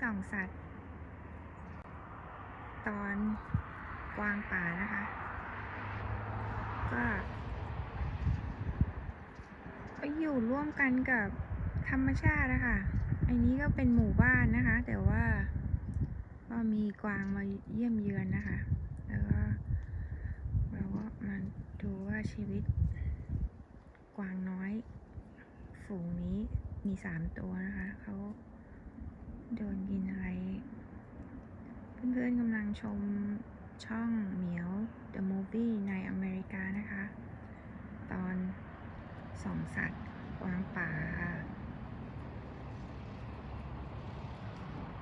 ส่องสัตว์ ตอนกวางป่านะคะ ก็ก็อยู่ร่วมกันกับธรรมชาตินะคะอันนี้ก็เป็นหมู่บ้านนะคะ แต่ว่าก็มีกวางมาเยี่ยมเยือนนะคะ แล้วก็เราก็มาดูว่าชีวิต กวางน้อย ฝูงนี้มีสามตัวนะคะเขา โดนกินอะไร เพื่อนๆกำลังชมช่องเหมียว The Movie ในอเมริกานะคะ ตอนสองสัตว์กวางป่า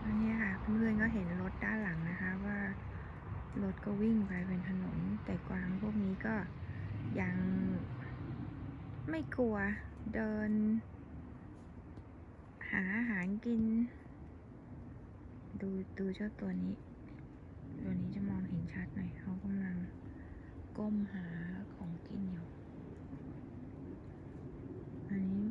อันนี้ค่ะ เพื่อนๆก็เห็นรถด้านหลังนะคะว่ารถก็วิ่งไปเป็นถนน แต่กวางพวกนี้ก็ยังไม่กลัวเดิน หาอาหารกิน ดูดูเจ้าตัวนี้ ตัวนี้จะมองเห็นชัดหน่อยเขากำลังก้มหาของกินอยู่อันนี้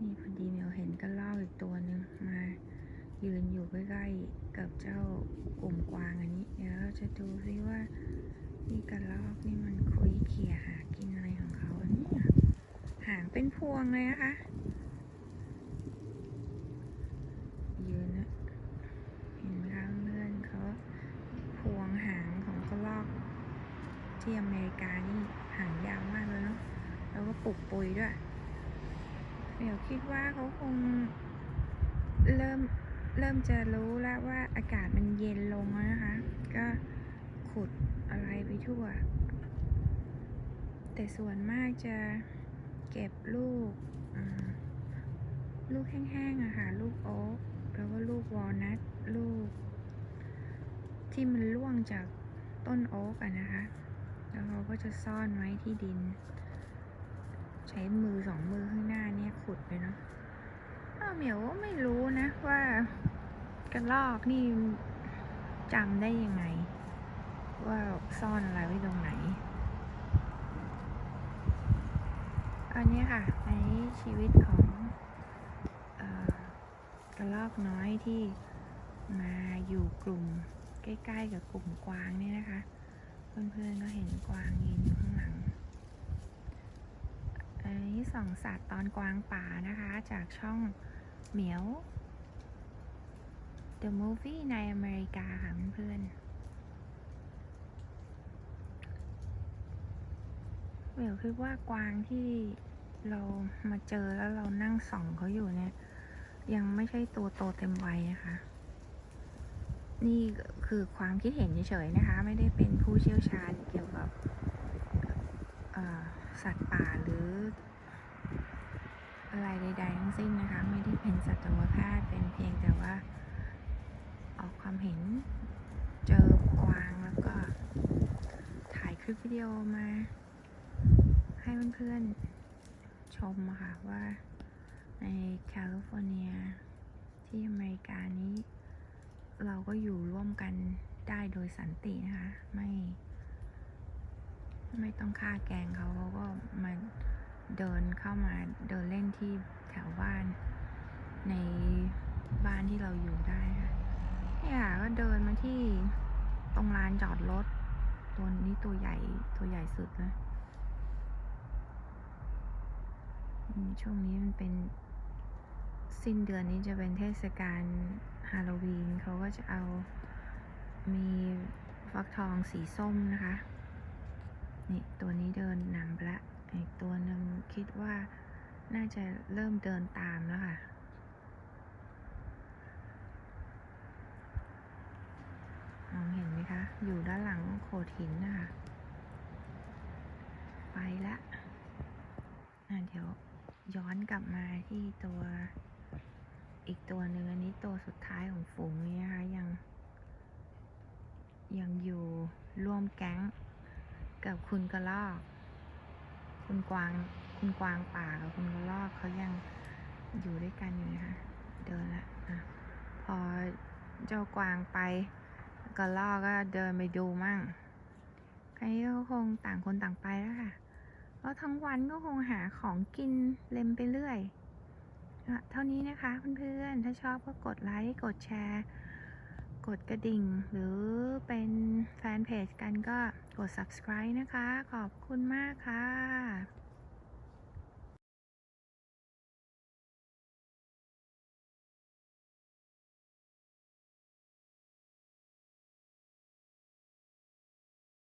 นี่พอดีเมียวเห็นกระรอกอีกตัวหนึ่งมายืนอยู่ใกล้ๆกับเจ้ากลุ่มกวางอันนี้ เดี๋ยวเราจะดูซิว่านี่กระรอกนี่มันคุยเขี่ยหากินอะไรของเขาอันนี้อะหางเป็นพวงเลยนะคะ ยืนนะเห็นไหมคะเพื่อนเขาพวงหางของกระรอกที่อเมริ กานี่หางยาวมากเลยเนาะ แล้วก็ปลุกปุยด้วย เดี๋ยวคิดว่าเขาคงเริ่มเริ่มจะรู้แล้วว่าอากาศมันเย็นลงแล้วนะคะ ก็ขุดอะไรไปทั่ว แต่ส่วนมากจะเก็บลูก ลูกแห้งๆอะค่ะ ลูกโอ๊กแล้วก็ลูกวอลนัท ลูก ที่มันร่วงจากต้นโอ๊กอะนะคะ แล้วเขาก็จะซ่อนไว้ที่ดิน ใช้มือสองมือข้างหน้าเนี่ยขุดไปเนาะอ้าวเหมียวก็ไม่รู้นะว่ากระรอกนี่จำได้ยังไง ว่าซ่อนอะไรไว้ตรงไหน อันนี้ค่ะในชีวิตของอกระรอกน้อยที่มาอยู่กลุ่มใกล้ ๆ กับกลุ่มกวางเนี่ยนะคะ เพื่อนๆก็เห็นกวางยืนอยู่ข้างหลัง อันนี้ส่องสัตว์ตอนกวางป่านะคะ จากช่องเหมียว The Movie ในอเมริกาค่ะเพื่อนเหมียวคิดว่ากวางที่เรามาเจอแล้วเรานั่งส่องเขาอยู่เนี่ย ยังไม่ใช่ตัวโตเต็มวัยนะคะ นี่คือความคิดเห็นเฉยๆนะคะ ไม่ได้เป็นผู้เชี่ยวชาญเกี่ยวกับสัตว์ป่าหรืออะไรใดๆทั้งสิ้นนะคะ ไม่ได้เป็นสัตวแพทย์เป็นเพียงแต่ว่า ออกความเห็นเจอกวางแล้วก็ถ่ายคลิปวิดีโอมา ให้เพื่อนๆชมค่ะว่าในแคลิฟอร์เนียที่อเมริกานี้ เราก็อยู่ร่วมกันได้โดยสันตินะคะ ไม่ ไม่ต้องฆ่าแกงเขาเขาก็มาเดินเข้ามาเดินเล่นที่แถวบ้าน ในบ้านที่เราอยู่ได้ค่ะเนี่ยก็เดินมาที่ตรงลานจอดรถตัวนี้ตัวใหญ่ตัวใหญ่สุดเลยช่วงนี้มันเป็น สิ้นเดือนนี้จะเป็นเทศกาลฮาโลวีนเขาก็จะเอามีฟักทองสีส้มนะคะ นี่ตัวนี้เดินนำไปละอีกตัวหนึ่งคิดว่าน่าจะเริ่มเดินตามแล้วค่ะ มองเห็นไหมคะ อยู่ด้านหลังโขดหินนะคะ ไปละอะเดี๋ยวย้อนกลับมาที่ตัว อีกตัวหนึ่งอันนี้ตัวสุดท้ายของฝูงนี้นะคะยัง ยังอยู่ร่วมแก๊งกับคุณกระลอก คุณกวาง คุณกวางป่ากับคุณกระลอกเขายังอยู่ด้วยกันอยู่นะคะ เดินละะพอเจ้ากวางไปกระลอกก็เดินไปดูมั่งใครก็คงต่างคนต่างไปแล้วค่ะเพราะทั้งวันก็คงหาของกินเล็มไปเรื่อย เท่านี้นะคะเพื่อนๆ ถ้าชอบก็กดไลค์ กดแชร์ กดกระดิ่ง หรือเป็นแฟนเพจกันก็กด subscribe นะคะ ขอบคุณมากค่ะ